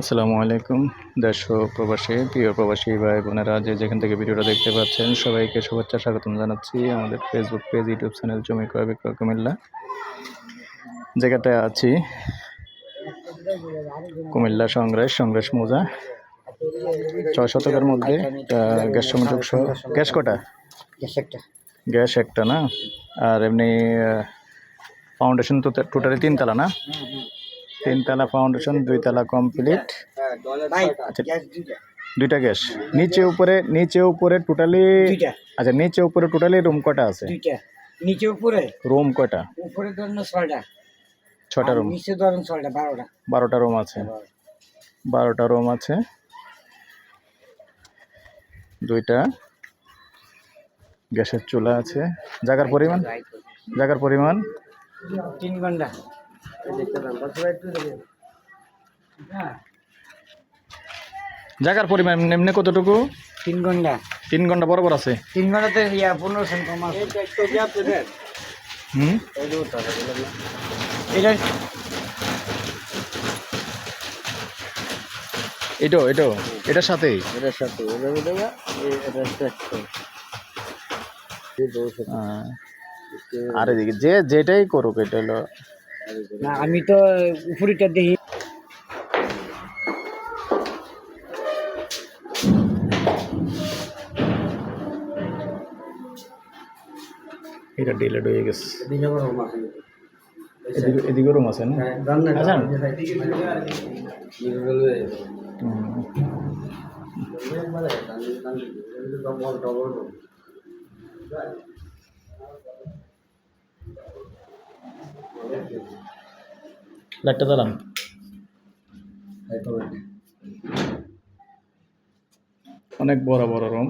আসসালামু আলাইকুম দেশ প্রবাসী প্রিয় প্রবাসী ভাই বোনেরা যে যেখান থেকে ভিডিওটা দেখতে পাচ্ছেন সবাইকে শুভেচ্ছা স্বাগতম জানাচ্ছি আমাদের ফেসবুক পেজ ইউটিউব চ্যানেল জমি ক্রয় বিক্রয় কুমিল্লা। জায়গাটায় আছি কুমিল্লা সংগ্রেস সংগ্রেস মোজা। ছয় শতকের মধ্যে গ্যাস সংযোগ সহ গ্যাস কটা? গ্যাস একটা। গ্যাস একটা না? আর এমনি ফাউন্ডেশন তো টোটালি তিনতলা না? তিনতলা ফাউন্ডেশন দুইতলা কমপ্লিট আচ্ছা। দুইটা। গ্যাস। নিচে উপরে নিচে উপরে টোটালি আচ্ছা নিচে উপরে টোটালি রুম কটা আছে? নিচে উপরে? রুম কটা উপরে ধরেন ছয়টা। ছটা রুম নিচে ধরেন ছয়টা বারোটা। বারোটা রুম আছে। বারোটা। রুম আছে। দুইটা। গ্যাসের চুলা আছে। জায়গার পরিমাণ? জায়গার পরিমাণ? তিন ঘণ্টা। জায়গার পরিমাণ এমনি কতটুকু? তিন ঘণ্টা। তিন ঘণ্টা বরাবর আছে? তিন ঘন্টাতে ইয়া পনেরো সেন্ট কম আছে। হুম? এটা এটাও এটাও এটার সাথেই এটার সাথে। হ্যাঁ। আর এদিকে যে যেটাই করুক এটা হলো না আমি তো উপরিটা দেখি। এটা ডিলেড হয়ে গেছে। এদিকে এদিকে রুম আছে না? আচ্ছা হুম। লাইটটা জ্বালান অনেক বড় বড় রুম।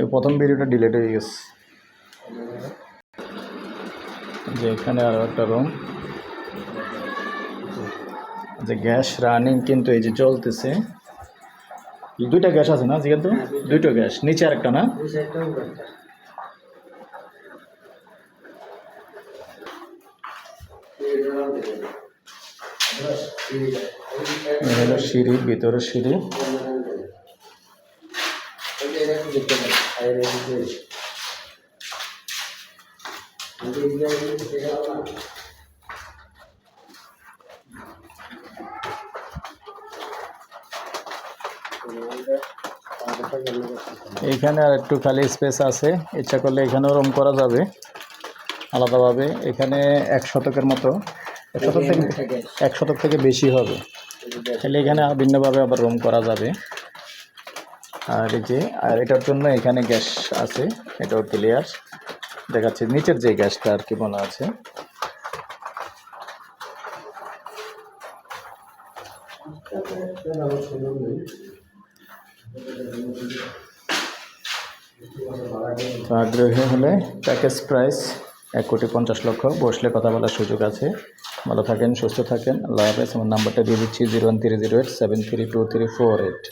এই প্রথম ভিডিওটা ডিলেট হয়ে গেছে। যে এখানে আরও একটা রুম যে গ্যাস রানিং কিন্তু এই যে জ্বলতেছে। দুইটা গ্যাস আছে না জিজ্ঞাসা তো? দুইটা গ্যাস, নিচে আরেকটা না? হলো সিঁড়ি, ভিতরে সিঁড়ি। এইখানে আর একটু খালি স্পেস আছে। ইচ্ছা করলে এখানেও রুম করা যাবে। আলাদাভাবে। এখানে এক শতকের মতো। এক শতক থেকে এক শতক থেকে বেশি হবে। তাহলে এখানে ভিন্নভাবে আবার রুম করা যাবে। আর এই যে আর এটার জন্য এখানে গ্যাস আছে। এটাও ক্লিয়ার দেখাচ্ছে নিচের যে গ্যাসটা আর কি মনে আছে। আগ্রহী হলে প্যাকেজ প্রাইস এক কোটি পঞ্চাশ লক্ষ, বসলে কথা বলার সুযোগ আছে। ভালো থাকেন, সুস্থ থাকেন। আল্লাহ হাফেজ, আমার নাম্বারটা দিয়ে দিচ্ছি zero one three zero eight seven three two three four eight.